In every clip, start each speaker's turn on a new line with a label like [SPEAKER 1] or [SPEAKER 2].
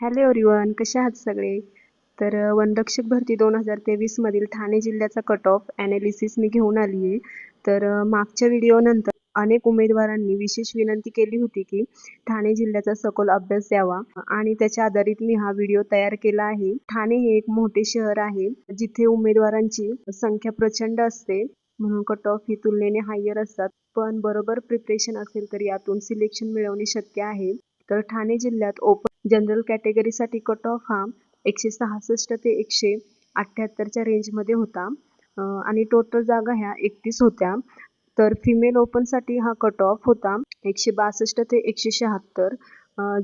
[SPEAKER 1] Hello everyone कसे आहात सगळे? तर वनरक्षक भरती दोन हजार तेवीसमधील ठाणे जिल्ह्याचा कट ऑफ ॲनालिसिस मी घेऊन आली आहे. तर मागच्या व्हिडिओनंतर अनेक उमेदवारांनी विशेष विनंती केली होती की ठाणे जिल्ह्याचा सखोल अभ्यास द्यावा आणि त्याच्या आधारित मी हा व्हिडिओ तयार केला आहे. ठाणे हे एक मोठे शहर आहे जिथे उमेदवारांची संख्या प्रचंड असते. म्हणून कट ऑफ ही तुलनेने हायर असतात. पण बरोबर प्रिपरेशन असेल तर यातून सिलेक्शन मिळवणे शक्य आहे. तर ठाणे जिल्ह्यात ओपन जनरल कॅटेगरीसाठी कट ऑफ हा एकशे सहासष्ट ते एकशे अठ्ठ्याहत्तरच्या रेंजमध्ये होता. आणि टोटल जागा ह्या एकतीस होत्या. तर फिमेल ओपनसाठी हा कट ऑफ होता. एकशे बासष्ट ते एकशे शहात्तर.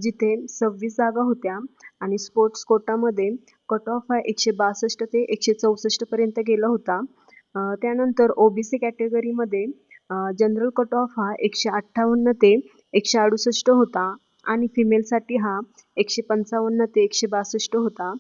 [SPEAKER 1] जिथे सव्वीस जागा होत्या. आणि स्पोर्ट्स कोटामध्ये कट ऑफ हा एकशे बासष्ट ते एकशे चौसष्टपर्यंत गेला होता. अं, त्यानंतर ओबीसी कॅटेगरीमध्ये जनरल कट ऑफ हा एकशे अठ्ठावन्न ते एकशे अडुसष्ट होता. आणि फिमेलसाठी हा एकशे पंचावन्न ते एकशे बासष्ट होता.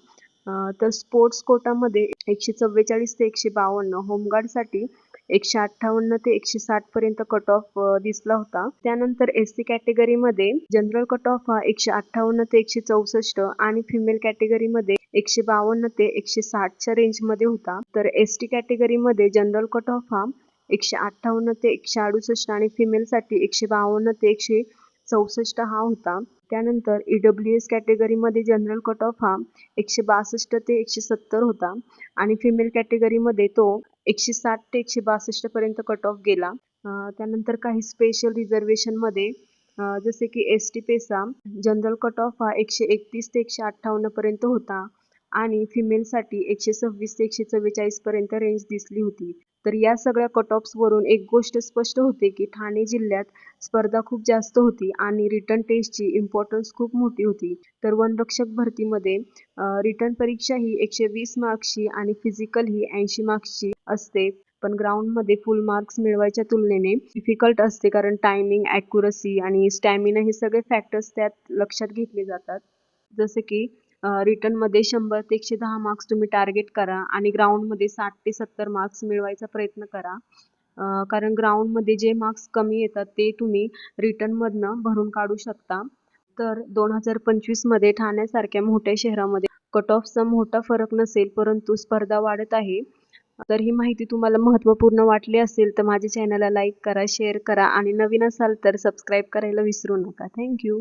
[SPEAKER 1] तर स्पोर्ट्स कोटामध्ये एकशे चव्वेचाळीस ते एकशे बावन्न होमगार्डसाठी एकशे अठ्ठावन्न ते एकशे साठ पर्यंत कट ऑफ दिसला होता. त्यानंतर एस सी कॅटेगरीमध्ये जनरल कट ऑफ हा एकशे अठ्ठावन्न ते एकशे चौसष्ट आणि फिमेल कॅटेगरीमध्ये एकशे बावन्न ते एकशे साठच्या रेंजमध्ये होता. तर एस टी कॅटेगरीमध्ये जनरल कट ऑफ हा एकशे अठ्ठावन्न ते एकशे अडुसष्ट आणि फिमेलसाठी एकशे बावन्न ते एकशे चौसष्ट हा होता. त्यानंतर ई डब्ल्यू एस कॅटेगरीमध्ये जनरल कट ऑफ हा एकशे बासष्ट ते एकशे सत्तर होता. आणि फिमेल कॅटेगरीमध्ये तो एकशे साठ ते एकशे बासष्ट पर्यंत कट ऑफ गेला त्यानंतर काही स्पेशल रिझर्वेशनमध्ये जसे की S T PESA general cut off हा एकशे एकतीस ते एकशे अठ्ठावन्न पर्यंत होता. आणि फिमेलसाठी एकशे सव्वीस ते एकशे चव्वेचाळीस पर्यंत रेंज दिसली होती. तर या सगळ्या कट ऑफ्सवरून एक गोष्ट स्पष्ट होते की ठाणे जिल्ह्यात स्पर्धा खूप जास्त होती आणि रिटर्न टेस्टची इम्पॉर्टन्स खूप मोठी होती. तर वनरक्षक भरतीमध्ये रिटर्न परीक्षा ही एकशे वीस मार्क्सची आणि फिजिकल ही ऐंशी मार्क्सची असते. पण ग्राउंडमध्ये फुल मार्क्स मिळवायच्या तुलनेने डिफिकल्ट असते कारण टायमिंग ॲक्युरसी आणि स्टॅमिना हे सगळे फॅक्टर्स त्यात लक्षात घेतले जातात. जसे की रिटर्नमध्ये शंभर ते एकशे दहा मार्क्स तुम्ही टार्गेट करा आणि ग्राउंडमध्ये साठ ते सत्तर मार्क्स मिळवायचा प्रयत्न करा. कारण ग्राउंडमध्ये जे मार्क्स कमी येतात ते तुम्ही रिटर्नमधनं भरून काढू शकता. तर दोन हजार पंचवीसमध्ये ठाण्यासारख्या मोठ्या शहरामध्ये कट ऑफचा मोठा फरक नसेल परंतु स्पर्धा वाढत आहे. तर ही माहिती तुम्हाला महत्त्वपूर्ण वाटली असेल तर माझ्या चॅनलला लाईक करा शेअर करा आणि नवीन असाल तर सबस्क्राईब करायला विसरू नका. थँक्यू